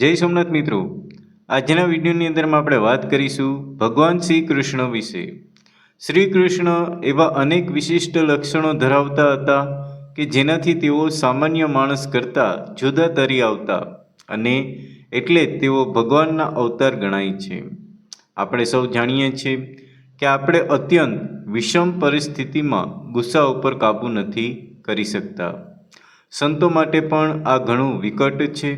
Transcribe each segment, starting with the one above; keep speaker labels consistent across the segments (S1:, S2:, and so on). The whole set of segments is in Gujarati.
S1: જય સોમનાથ મિત્રો. આજના વિડીયોની અંદરમાં આપણે વાત કરીશું ભગવાન શ્રી કૃષ્ણ વિશે. શ્રી કૃષ્ણ એવા અનેક વિશિષ્ટ લક્ષણો ધરાવતા હતા કે જેનાથી તેઓ સામાન્ય માણસ કરતાં જુદા તરી આવતા અને એટલે તેઓ ભગવાનના અવતાર ગણાય છે. આપણે સૌ જાણીએ છીએ કે આપણે અત્યંત વિષમ પરિસ્થિતિમાં ગુસ્સા ઉપર કાબૂ નથી કરી શકતા. સંતો માટે પણ આ ઘણું વિકટ છે.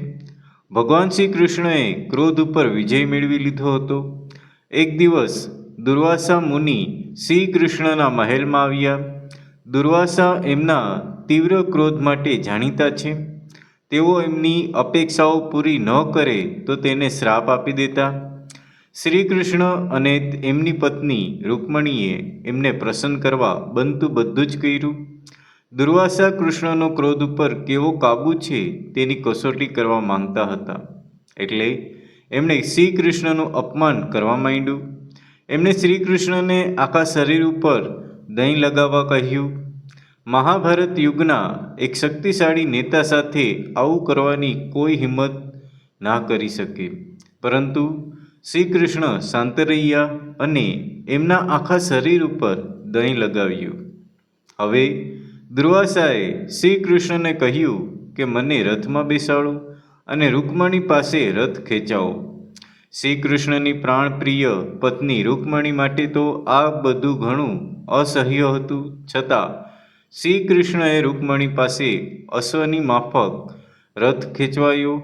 S1: ભગવાન શ્રી કૃષ્ણએ ક્રોધ ઉપર વિજય મેળવી લીધો હતો. એક દિવસ દુર્વાસા મુનિ શ્રી કૃષ્ણના મહેલમાં આવ્યા. દુર્વાસા એમના તીવ્ર ક્રોધ માટે જાણીતા છે. તેઓ એમની અપેક્ષાઓ પૂરી ન કરે તો તેને શ્રાપ આપી દેતા. શ્રી કૃષ્ણ અને એમની પત્ની રૂકમણીએ એમને પ્રસન્ન કરવા બનતું બધું જ કર્યું. દુર્વાસા કૃષ્ણનો ક્રોધ ઉપર કેવો કાબુ છે તેની કસોટી કરવા માંગતા હતા. એટલે એમણે શ્રી કૃષ્ણનું અપમાન કરવા માંડ્યું. એમણે શ્રી કૃષ્ણને આખા શરીર ઉપર દહીં લગાવવા કહ્યું, મહાભારત યુગના એક શક્તિશાળી નેતા સાથે આવું કરવાની કોઈ હિંમત ના કરી શકે. પરંતુ શ્રી કૃષ્ણ શાંત રહ્યા અને એમના આખા શરીર ઉપર દહીં લગાવ્યું. હવે દુર્વાસાએ શ્રી કૃષ્ણને કહ્યું કે, મને રથમાં બેસાડો અને રૂકમણી પાસે રથ ખેંચાવો. શ્રી કૃષ્ણની પ્રાણપ્રિય પત્ની રૂકમણી માટે તો આ બધું ઘણું અસહ્ય હતું. છતાં શ્રી કૃષ્ણએ રૂકમણી પાસે અશ્વની માફક રથ ખેંચવાયો.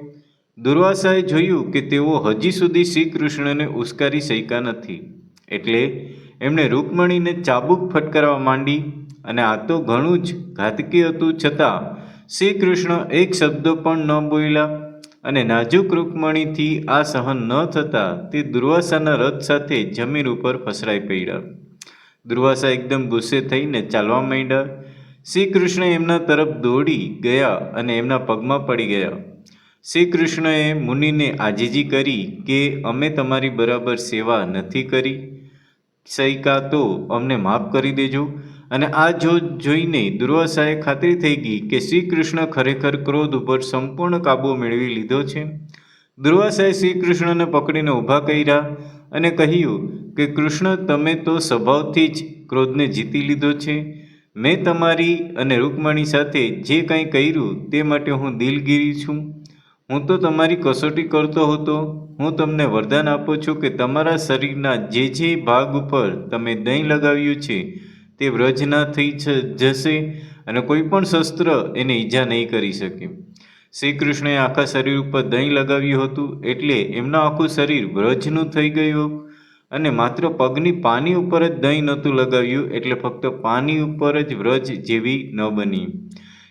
S1: દુર્વાસાએ જોયું કે તેઓ હજી સુધી શ્રી કૃષ્ણને ઉશ્કારી શક્યા નથી. એટલે એમણે રૂકમણીને ચાબુક ફટકારવા માંડી અને આ તો ઘણું જ ઘાતકી હતું છતાં શ્રી કૃષ્ણ એક શબ્દ પણ ન બોલ્યા અને નાજુક રૂકમણીથી આ સહન ન થતાં તે દુર્વાસાના રથ સાથે જમીન ઉપર ફસરાઈ પડ્યા. દુર્વાસા એકદમ ગુસ્સે થઈને ચાલવા માંડ્યા. શ્રી કૃષ્ણ એમના તરફ દોડી ગયા અને એમના પગમાં પડી ગયા. શ્રી કૃષ્ણએ મુનિને આજીજી કરી કે અમે તમારી બરાબર સેવા નથી કરી. સૈકા તો અમને માફ કરી દેજો. અને આ જો જોઈને દુર્વાસાએ ખાતરી થઈ ગઈ કે શ્રી કૃષ્ણ ખરેખર ક્રોધ ઉપર સંપૂર્ણ કાબુ મેળવી લીધો છે, દુર્વાસાએ શ્રી કૃષ્ણને પકડીને ઊભા કર્યા અને કહ્યું કે, કૃષ્ણ, તમે તો સ્વભાવથી જ ક્રોધને જીતી લીધો છે. મેં તમારી અને રૂકમણી સાથે જે કંઈ કર્યું તે માટે હું દિલગીરી છું. હું તો તમારી કસોટી કરતો હતો. હું તમને વરદાન આપું છું કે તમારા શરીરના જે જે ભાગ ઉપર તમે દહીં લગાવ્યું છે તે વ્રજના થઈ જશે અને કોઈ પણ શસ્ત્ર એને ઈજા નહીં કરી શકે. શ્રી કૃષ્ણએ આખા શરીર ઉપર દહીં લગાવ્યું હતું એટલે એમનું આખું શરીર વ્રજનું થઈ ગયું અને માત્ર પગની પાની ઉપર જ દહીં નહોતું લગાવ્યું એટલે ફક્ત પાની ઉપર જ વ્રજ જેવી ન બની.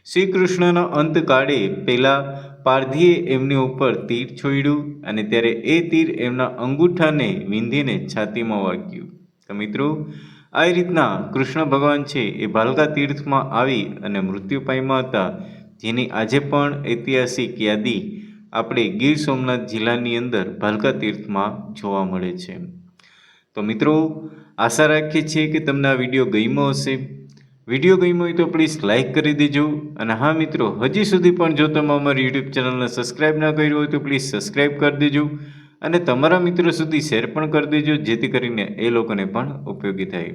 S1: શ્રી કૃષ્ણના અંતકાળે પહેલાં પારધીએ એમની ઉપર તીર છોડ્યું અને ત્યારે એ તીર એમના અંગૂઠાને વિંધીને છાતીમાં વાગ્યું. તો મિત્રો આ રીતના કૃષ્ણ ભગવાન છે એ ભાલકા તીર્થમાં આવી અને મૃત્યુ પામ્યા હતા. જેની આજે પણ ઐતિહાસિક યાદી આપણે ગીર સોમનાથ જિલ્લાની અંદર ભાલકા તીર્થમાં જોવા મળે છે. તો મિત્રો, આશા રાખીએ છીએ કે તમને આ વીડિયો ગમ્યો હશે. વીડિયો ગમ્યો હોય તો પ્લીઝ લાઇક કરી દેજો. અને હા મિત્રો, હજી સુધી પણ જો તમે અમારી યુટ્યુબ ચેનલને સબસ્ક્રાઈબ ના કર્યું હોય તો પ્લીઝ સબસ્ક્રાઈબ કરી દેજો. અને તમારા મિત્રો સુધી શેર પણ કરી દેજો, જેથી કરીને એ લોકોને પણ ઉપયોગી થાય.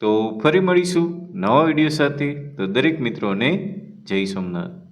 S1: તો ફરી મળીશું નવા વીડિયો સાથે. તો દરેક મિત્રોને જય સોમનાથ.